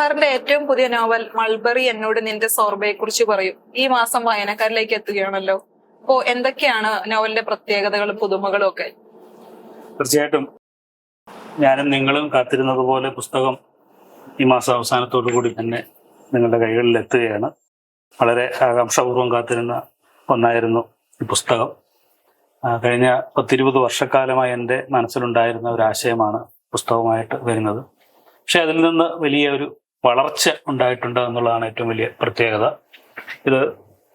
സാറിന്റെ ഏറ്റവും പുതിയ നോവൽ മൾബറി എന്നോട് നിന്റെ സോർബയെ കുറിച്ച് പറയും. ഈ മാസം വായനക്കാരിലേക്ക് എത്തുകയാണല്ലോ. അപ്പോ എന്തൊക്കെയാണ് നോവലിന്റെ പ്രത്യേകതകളും പുതുമകളും ഒക്കെ? തീർച്ചയായിട്ടും. ഞാനും നിങ്ങളും കാത്തിരുന്നത് പോലെ പുസ്തകം ഈ മാസം അവസാനത്തോടു കൂടി തന്നെ നിങ്ങളുടെ കൈകളിൽ എത്തുകയാണ്. വളരെ ആകാംക്ഷാപൂർവം കാത്തിരുന്ന ഒന്നായിരുന്നു ഈ പുസ്തകം. കഴിഞ്ഞ പത്തിരുപത് വർഷക്കാലമായി എന്റെ മനസ്സിലുണ്ടായിരുന്ന ഒരു ആശയമാണ് പുസ്തകമായിട്ട് വരുന്നത്. പക്ഷെ അതിൽ നിന്ന് വലിയ ഒരു വളർച്ച ഉണ്ടായിട്ടുണ്ട് എന്നുള്ളതാണ് ഏറ്റവും വലിയ പ്രത്യേകത. ഇത്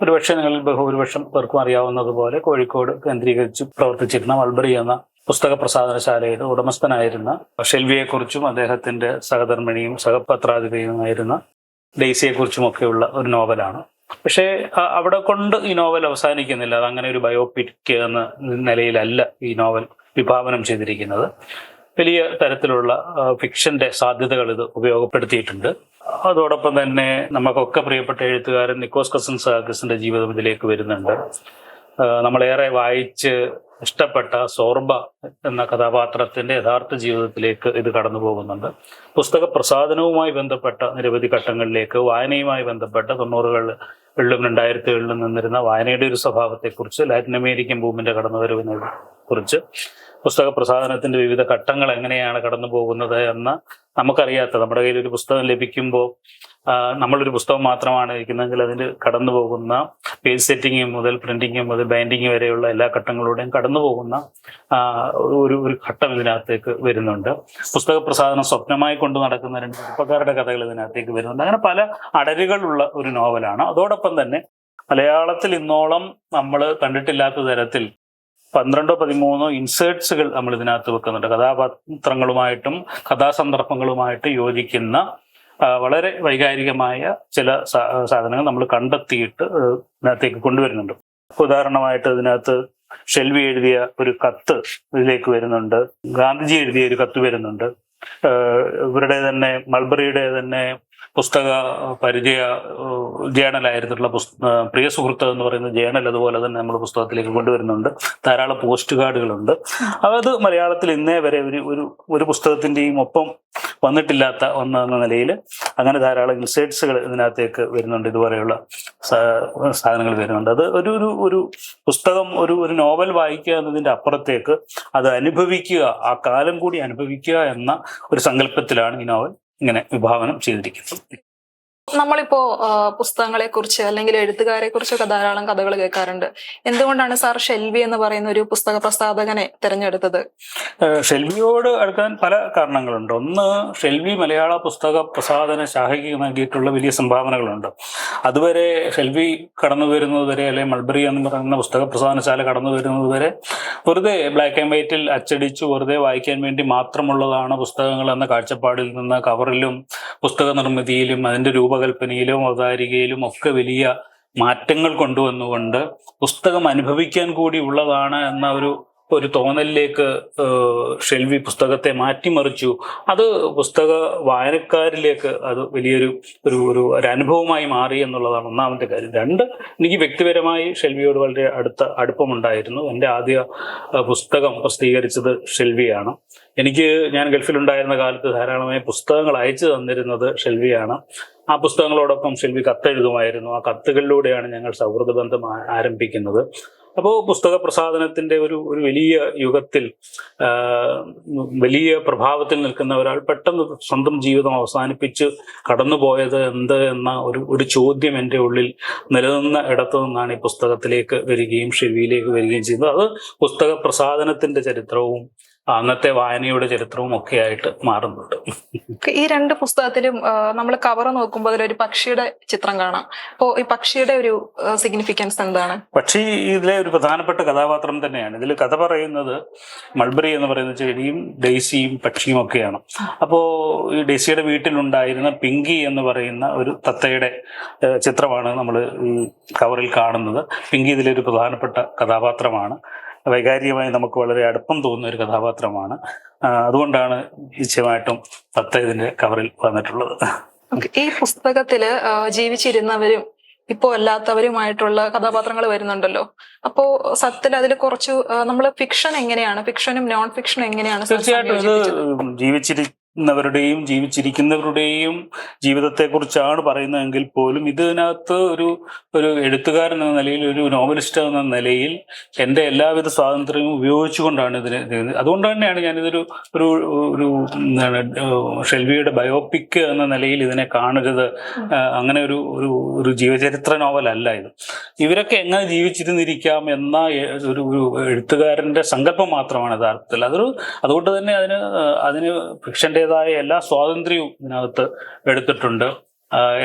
ഒരുപക്ഷെ നിങ്ങൾ ബഹുഭൂരിപക്ഷം പേർക്കും അറിയാവുന്നതുപോലെ കോഴിക്കോട് കേന്ദ്രീകരിച്ച് പ്രവർത്തിച്ചിരുന്ന മൾബറി എന്ന പുസ്തക പ്രസാധനശാലയുടെ ഉടമസ്ഥനായിരുന്ന ഷെൽവിയെക്കുറിച്ചും അദ്ദേഹത്തിന്റെ സഹധർമ്മിണിയും സഹപത്രാധിപതിയുമായിരുന്ന ഡെയ്സിയെക്കുറിച്ചുമൊക്കെയുള്ള ഒരു നോവലാണ്. പക്ഷേ അവിടെ കൊണ്ട് ഈ നോവൽ അവസാനിക്കുന്നില്ല. അത് അങ്ങനെ ഒരു ബയോപിക് എന്ന നിലയിലല്ല ഈ നോവൽ വിഭാവനം ചെയ്തിരിക്കുന്നത്. വലിയ തരത്തിലുള്ള ഫിക്ഷന്റെ സാധ്യതകൾ ഇത് ഉപയോഗപ്പെടുത്തിയിട്ടുണ്ട്. അതോടൊപ്പം തന്നെ നമുക്കൊക്കെ പ്രിയപ്പെട്ട എഴുത്തുകാരൻ നിക്കോസ് കസൻ സാഗസിന്റെ ജീവിതം ഇതിലേക്ക് വരുന്നുണ്ട്. നമ്മളേറെ വായിച്ച് ഇഷ്ടപ്പെട്ട സോർബ എന്ന കഥാപാത്രത്തിന്റെ യഥാർത്ഥ ജീവിതത്തിലേക്ക് ഇത് കടന്നു പോകുന്നുണ്ട് പുസ്തക പ്രസാദനവുമായി ബന്ധപ്പെട്ട നിരവധി ഘട്ടങ്ങളിലേക്ക് വായനയുമായി ബന്ധപ്പെട്ട തൊണ്ണൂറുകളിലും രണ്ടായിരത്തികളിലും നിന്നിരുന്ന വായനയുടെ ഒരു സ്വഭാവത്തെക്കുറിച്ച് ലാറ്റിൻ അമേരിക്കൻ ഭൂമിന്റെ കടന്നുവരവിനെ കുറിച്ച് പുസ്തക പ്രസാധനത്തിന്റെ വിവിധ ഘട്ടങ്ങൾ എങ്ങനെയാണ് കടന്നു പോകുന്നത് എന്ന് നമുക്കറിയാത്ത നമ്മുടെ കയ്യിൽ ഒരു പുസ്തകം ലഭിക്കുമ്പോൾ നമ്മളൊരു പുസ്തകം മാത്രമാണ് ഇരിക്കുന്നതെങ്കിൽ അതിന് കടന്നു പോകുന്ന പേജ് സെറ്റിംഗ് മുതൽ പ്രിന്റിങ് മുതൽ ബൈൻഡിങ് വരെയുള്ള എല്ലാ ഘട്ടങ്ങളിലൂടെയും കടന്നു പോകുന്ന ഒരു ഒരു ഘട്ടം ഇതിനകത്തേക്ക് വരുന്നുണ്ട്. പുസ്തക പ്രസാധനം സ്വപ്നമായി കൊണ്ടു നടക്കുന്ന രണ്ട് ചെറുപ്പക്കാരുടെ കഥകൾ ഇതിനകത്തേക്ക് വരുന്നുണ്ട്. അങ്ങനെ പല അടരുകളുള്ള ഒരു നോവലാണ്. അതോടൊപ്പം തന്നെ മലയാളത്തിൽ ഇന്നോളം നമ്മൾ കണ്ടിട്ടില്ലാത്ത തരത്തിൽ പന്ത്രണ്ടോ പതിമൂന്നോ ഇൻസേർട്സുകൾ നമ്മൾ ഇതിനകത്ത് വെക്കുന്നുണ്ട്. കഥാപാത്രങ്ങളുമായിട്ടും കഥാസന്ദർഭങ്ങളുമായിട്ട് യോജിക്കുന്ന വളരെ വൈകാരികമായ ചില സാധനങ്ങൾ നമ്മൾ കണ്ടെത്തിയിട്ട് ഇതിനകത്തേക്ക് കൊണ്ടുവരുന്നുണ്ട്. ഉദാഹരണമായിട്ട് ഇതിനകത്ത് ഷെൽവി എഴുതിയ ഒരു കത്ത് ഇതിലേക്ക് വരുന്നുണ്ട്. ഗാന്ധിജി എഴുതിയ ഒരു കത്ത് വരുന്നുണ്ട്. ഇവരുടെ തന്നെ മൾബറിയുടെ തന്നെ പുസ്തക പരിചയ ജേണലായിരുന്നിട്ടുള്ള പുസ്ത പ്രിയ സുഹൃത്ത് എന്ന് പറയുന്ന ജേണൽ അതുപോലെ തന്നെ നമ്മൾ പുസ്തകത്തിലേക്ക് കൊണ്ടുവരുന്നുണ്ട്. ധാരാളം പോസ്റ്റ് കാർഡുകളുണ്ട്. അത് മലയാളത്തിൽ ഇന്നേ വരെ ഒരു ഒരു ഒരു പുസ്തകത്തിന്റെയും ഒപ്പം വന്നിട്ടില്ലാത്ത ഒന്ന് എന്ന നിലയിൽ അങ്ങനെ ധാരാളം ഇൻസൈറ്റ്സുകൾ ഇതിനകത്തേക്ക് വരുന്നുണ്ട്. ഇതുപോലെയുള്ള സാധനങ്ങൾ വരുന്നുണ്ട്. അത് ഒരു ഒരു ഒരു പുസ്തകം ഒരു ഒരു നോവൽ വായിക്കുക എന്നതിന്റെ അപ്പുറത്തേക്ക് അത് അനുഭവിക്കുക ആ കാലം കൂടി അനുഭവിക്കുക എന്ന ഒരു സങ്കല്പത്തിലാണ് ഈ നോവൽ ഇങ്ങനെ വിഭാവനം ചെയ്തിരിക്കുന്നത്. നമ്മളിപ്പോ പുസ്തകങ്ങളെ കുറിച്ച് അല്ലെങ്കിൽ എഴുത്തുകാരെ കുറിച്ചൊക്കെ ധാരാളം കഥകൾ കേൾക്കാറുണ്ട്. എന്തുകൊണ്ടാണ് സാർ ഷെൽവി എന്ന് പറയുന്ന ഒരു പുസ്തക പ്രസ്താവകനെ തിരഞ്ഞെടുത്തത്? ഷെൽവിയോട് അടുക്കാൻ പല കാരണങ്ങളുണ്ട്. ഒന്ന് ഷെൽവി മലയാള പുസ്തക പ്രസാധന ശാഖയ്ക്ക് നൽകിയിട്ടുള്ള വലിയ സംഭാവനകളുണ്ട്. അതുവരെ ഷെൽവി കടന്നു വരുന്നത് വരെ അല്ലെങ്കിൽ മൾബറി എന്ന് പറയുന്ന പുസ്തക പ്രസാധനശാല കടന്നു വരുന്നത് വരെ വെറുതെ ബ്ലാക്ക് ആൻഡ് വൈറ്റിൽ അച്ചടിച്ചു വെറുതെ വായിക്കാൻ വേണ്ടി മാത്രമുള്ളതാണ് പുസ്തകങ്ങൾ എന്ന കാഴ്ചപ്പാടിൽ നിന്ന് കവറിലും പുസ്തക നിർമ്മിതിയിലും അതിന്റെ രൂപകൽപ്പനയിലും അവതാരികയിലും ഒക്കെ വലിയ മാറ്റങ്ങൾ കൊണ്ടുവന്നുകൊണ്ട് പുസ്തകം അനുഭവിക്കാൻ കൂടി ഉള്ളതാണ് എന്ന ഒരു ഒരു തോന്നലിലേക്ക് ഷെൽവി പുസ്തകത്തെ മാറ്റിമറിച്ചു. അത് പുസ്തക വായനക്കാരിലേക്ക് അത് വലിയൊരു ഒരു ഒരു അനുഭവമായി മാറി എന്നുള്ളതാണ് ഒന്നാമത്തെ കാര്യം. രണ്ട് എനിക്ക് വ്യക്തിപരമായി ഷെൽവിയോട് വളരെ അടുത്ത അടുപ്പമുണ്ടായിരുന്നു. എന്റെ ആദ്യ പുസ്തകം പ്രസിദ്ധീകരിച്ചത് ഷെൽവിയാണ്. എനിക്ക് ഞാൻ ഗൾഫിലുണ്ടായിരുന്ന കാലത്ത് ധാരാളമായി പുസ്തകങ്ങൾ അയച്ചു തന്നിരുന്നത് ഷെൽവിയാണ്. ആ പുസ്തകങ്ങളോടൊപ്പം ശില്പി കത്തെഴുതുമായിരുന്നു. ആ കത്തുകളിലൂടെയാണ് ഞങ്ങൾ സൗഹൃദ ബന്ധം ആരംഭിക്കുന്നത്. അപ്പോൾ പുസ്തക പ്രസാധനത്തിന്റെ ഒരു ഒരു വലിയ യുഗത്തിൽ വലിയ പ്രഭാവത്തിൽ നിൽക്കുന്ന ഒരാൾ പെട്ടെന്ന് സ്വന്തം ജീവിതം അവസാനിപ്പിച്ച് കടന്നുപോയത് എന്ത് എന്ന ഒരു ഒരു ചോദ്യം എന്റെ ഉള്ളിൽ നിലനിന്ന ഇടത്തു നിന്നാണ് ഈ പുസ്തകത്തിലേക്ക് വരികയും ഷെവിയിലേക്ക് വരികയും ചെയ്യുന്നത്. അത് പുസ്തക പ്രസാധനത്തിന്റെ ചരിത്രവും അന്നത്തെ വായനയുടെ ചരിത്രവും ഒക്കെ ആയിട്ട് മാറുന്നുണ്ട്. ഈ രണ്ട് പുസ്തകത്തിലും നമ്മൾ കവർ നോക്കുമ്പോൾ ഒരു പക്ഷിയുടെ ചിത്രം കാണാം. അപ്പോ ഈ പക്ഷിയുടെ ഒരു സിഗ്നിഫിക്കൻസ് എന്താണ്? പക്ഷി ഇതിലെ ഒരു പ്രധാനപ്പെട്ട കഥാപാത്രം തന്നെയാണ്. ഇതിൽ കഥ പറയുന്നത് മൾബറി എന്ന് പറയുന്ന ചെടിയും ഡെയ്സിയും പക്ഷിയും ഒക്കെയാണ്. അപ്പോ ഈ ഡെയ്സിയുടെ വീട്ടിലുണ്ടായിരുന്ന പിങ്കി എന്ന് പറയുന്ന ഒരു തത്തയുടെ ചിത്രമാണ് നമ്മൾ ഈ കവറിൽ കാണുന്നത്. പിങ്കി ഇതിലൊരു പ്രധാനപ്പെട്ട കഥാപാത്രമാണ്. വൈകാരികമായി നമുക്ക് വളരെ അടുപ്പം തോന്നുന്ന ഒരു കഥാപാത്രമാണ്. അതുകൊണ്ടാണ് നിശ്ചയമായിട്ടും തത്ത ഇതിന്റെ കവറിൽ വന്നിട്ടുള്ളത്. ഈ പുസ്തകത്തിൽ ജീവിച്ചിരുന്നവരും ഇപ്പോ അല്ലാത്തവരുമായിട്ടുള്ള കഥാപാത്രങ്ങൾ വരുന്നുണ്ടല്ലോ. അപ്പോ സത്യത്തിൽ അതിൽ കുറച്ച് നമ്മൾ ഫിക്ഷൻ എങ്ങനെയാണ്? ഫിക്ഷനും നോൺ ഫിക്ഷനും എങ്ങനെയാണ് തീർച്ചയായിട്ടും ഇത് ജീവിച്ചിരി ജീവിച്ചിരിക്കുന്നവരുടെയും ജീവിച്ചിരിക്കുന്നവരുടെയും ജീവിതത്തെക്കുറിച്ചാണ് പറയുന്നതെങ്കിൽ പോലും ഇതിനകത്ത് ഒരു ഒരു എഴുത്തുകാരൻ എന്ന നിലയിൽ ഒരു നോവലിസ്റ്റ് എന്ന നിലയിൽ എന്റെ എല്ലാവിധ സ്വാതന്ത്ര്യവും ഉപയോഗിച്ചുകൊണ്ടാണ് ഇതിന് ഇത് അതുകൊണ്ട് തന്നെയാണ് ഞാനിതൊരു ഒരു ഒരു എന്താണ് ഷെൽവിയുടെ ബയോപിക് എന്ന നിലയിൽ ഇതിനെ കാണരുത് അങ്ങനെ ഒരു ഒരു ഒരു ജീവചരിത്ര നോവലല്ല ഇത്. ഇവരൊക്കെ എങ്ങനെ ജീവിച്ചിരുന്നിരിക്കാം എന്ന ഒരു ഒരു എഴുത്തുകാരന്റെ സങ്കല്പം മാത്രമാണ് യഥാർത്ഥത്തിൽ. അതൊരു അതുകൊണ്ട് തന്നെ അതിന് അതിന് അതിന് ഫിക്ഷന്റെതായ എല്ലാ സ്വാതന്ത്ര്യവും ഇതിനകത്ത് എടുത്തിട്ടുണ്ട്.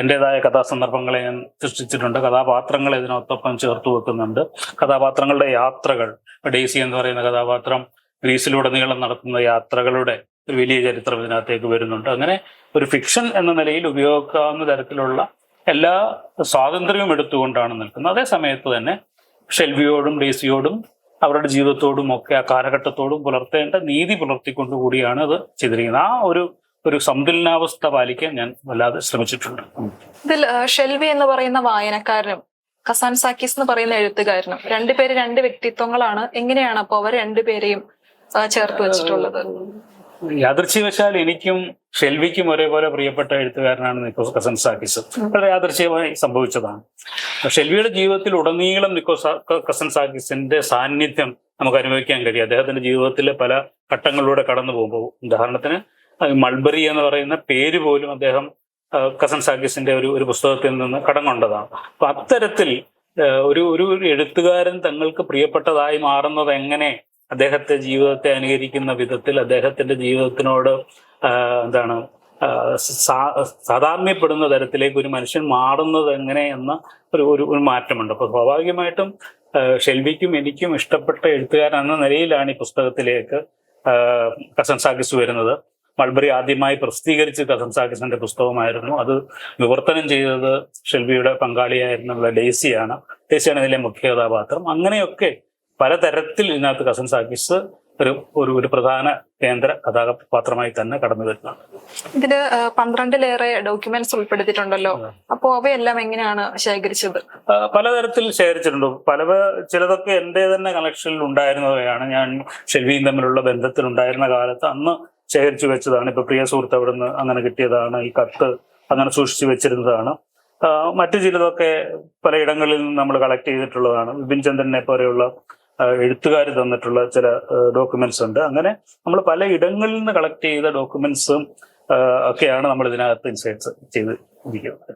എന്റെതായ കഥാസന്ദർഭങ്ങളെ ഞാൻ സൃഷ്ടിച്ചിട്ടുണ്ട്. കഥാപാത്രങ്ങളെ ഇതിനൊത്തൊപ്പം ചേർത്ത് വെക്കുന്നുണ്ട്. കഥാപാത്രങ്ങളുടെ യാത്രകൾ ഡെയ്സി എന്ന് പറയുന്ന കഥാപാത്രം ഗ്രീസിലുടനീളം നടത്തുന്ന യാത്രകളുടെ ഒരു വലിയ ചരിത്രം ഇതിനകത്തേക്ക് വരുന്നുണ്ട്. അങ്ങനെ ഒരു ഫിക്ഷൻ എന്ന നിലയിൽ ഉപയോഗിക്കാവുന്ന തരത്തിലുള്ള എല്ലാ സ്വാതന്ത്ര്യവും എടുത്തുകൊണ്ടാണ് നിൽക്കുന്നത്. അതേ സമയത്ത് തന്നെ ഷെൽവിയോടും ഡേസിയോടും അവരുടെ ജീവിതത്തോടും ഒക്കെ ആ കാലഘട്ടത്തോടും പുലർത്തേണ്ട നീതി പുലർത്തിക്കൊണ്ടുകൂടിയാണ് അത് ചെയ്തിരിക്കുന്നത്. ആ ഒരു ഒരു സന്തുലനാവസ്ഥ പാലിക്കാൻ ഞാൻ വല്ലാതെ ശ്രമിച്ചിട്ടുണ്ട്. ഇതിൽ ഷെൽവി എന്ന് പറയുന്ന വായനക്കാരനും കസാൻ സാക്കീസ് എന്ന് പറയുന്ന എഴുത്തുകാരനും രണ്ടുപേര് രണ്ട് വ്യക്തിത്വങ്ങളാണ്. എങ്ങനെയാണ് അപ്പോൾ അവർ രണ്ടുപേരെയും ആ, ചേർത്ത് വെച്ചിട്ടുള്ളത്? യാദൃച്ഛികവശാൽ എനിക്കും ഷെൽവിക്കും ഒരേപോലെ പ്രിയപ്പെട്ട എഴുത്തുകാരനാണ് നിക്കോസ് കസൻസാക്കിസ് വളരെ യാദൃച്ഛികമായി സംഭവിച്ചതാണ്. ഷെൽവിയുടെ ജീവിതത്തിൽ ഉടനീളം നിക്കോസ് കസൻസാക്കിസിന്റെ സാന്നിധ്യം നമുക്ക് അനുഭവിക്കാൻ കഴിയും. അദ്ദേഹത്തിന്റെ ജീവിതത്തിലെ പല ഘട്ടങ്ങളിലൂടെ കടന്നു പോകുമ്പോൾ ഉദാഹരണത്തിന് മൾബറി എന്ന് പറയുന്ന പേര് പോലും അദ്ദേഹം കസൻസാക്കിസിന്റെ ഒരു ഒരു പുസ്തകത്തിൽ നിന്ന് കടം കൊണ്ടതാണ് അപ്പൊ അത്തരത്തിൽ ഒരു ഒരു എഴുത്തുകാരൻ തങ്ങൾക്ക് പ്രിയപ്പെട്ടതായി മാറുന്നത് എങ്ങനെ അദ്ദേഹത്തെ ജീവിതത്തെ അനുകരിക്കുന്ന വിധത്തിൽ അദ്ദേഹത്തിന്റെ ജീവിതത്തിനോട് എന്താണ് സാധാരണപ്പെടുന്ന തരത്തിലേക്ക് ഒരു മനുഷ്യൻ മാറുന്നത് എങ്ങനെ എന്ന ഒരു ഒരു മാറ്റമുണ്ട്. അപ്പൊ സ്വാഭാവികമായിട്ടും ഷെൽവിക്കും എനിക്കും ഇഷ്ടപ്പെട്ട എഴുത്തുകാരൻ എന്ന നിലയിലാണ് ഈ പുസ്തകത്തിലേക്ക് കസൻ സാഗിസ് വരുന്നത്. മൾബറി ആദ്യമായി പ്രസിദ്ധീകരിച്ച് കസൻ സാഗിസിന്റെ പുസ്തകമായിരുന്നു. അത് വിവർത്തനം ചെയ്തത് ഷെൽവിയുടെ പങ്കാളിയായിരുന്നുള്ള ഡേസിയാണ്. ഡേസിയാണ് ഇതിലെ മുഖ്യ കഥാപാത്രം അങ്ങനെയൊക്കെ പലതരത്തിൽ ഇതിനകത്ത് കസൻ സാക്കിസ് ഒരു ഒരു ഒരു പ്രധാന കേന്ദ്ര കഥാപാത്രമായി തന്നെ കടന്നു വരുന്നുണ്ട് ഇതിൽ പന്ത്രണ്ടിലേറെ ഡോക്യുമെന്റ്സ് ഉൾപ്പെടുത്തിയിട്ടുണ്ടല്ലോ. അപ്പോ അവയെല്ലാം എങ്ങനെയാണ് ശേഖരിച്ചത്? പലതരത്തിൽ ശേഖരിച്ചിട്ടുണ്ട്. പല ചിലതൊക്കെ എന്റെ തന്നെ കളക്ഷനിൽ ഉണ്ടായിരുന്നവയാണ്. ഞാൻ ഷെൽവിയും തമ്മിലുള്ള ബന്ധത്തിൽ ഉണ്ടായിരുന്ന കാലത്ത് അന്ന് ശേഖരിച്ചു വെച്ചതാണ്. ഇപ്പൊ പ്രിയ സുഹൃത്ത് അവിടുന്ന് അങ്ങനെ കിട്ടിയതാണ്. ഈ കത്ത് അങ്ങനെ സൂക്ഷിച്ചു വെച്ചിരുന്നതാണ്. മറ്റു ചിലതൊക്കെ പലയിടങ്ങളിൽ നിന്ന് നമ്മൾ കളക്ട് ചെയ്തിട്ടുള്ളതാണ്. വിപിൻ ചന്ദ്രനെ പോലെയുള്ള എഴുത്തുകാർ തന്നിട്ടുള്ള ചില ഡോക്യുമെന്റ്സ് ഉണ്ട്. അങ്ങനെ നമ്മൾ പല ഇടങ്ങളിൽ നിന്ന് കളക്ട് ചെയ്ത ഡോക്യുമെന്റ്സും ഒക്കെയാണ് നമ്മൾ ഇതിനകത്ത് ഇൻസൈറ്റ്സ് ചെയ്ത് ഇരിക്കുന്നത്.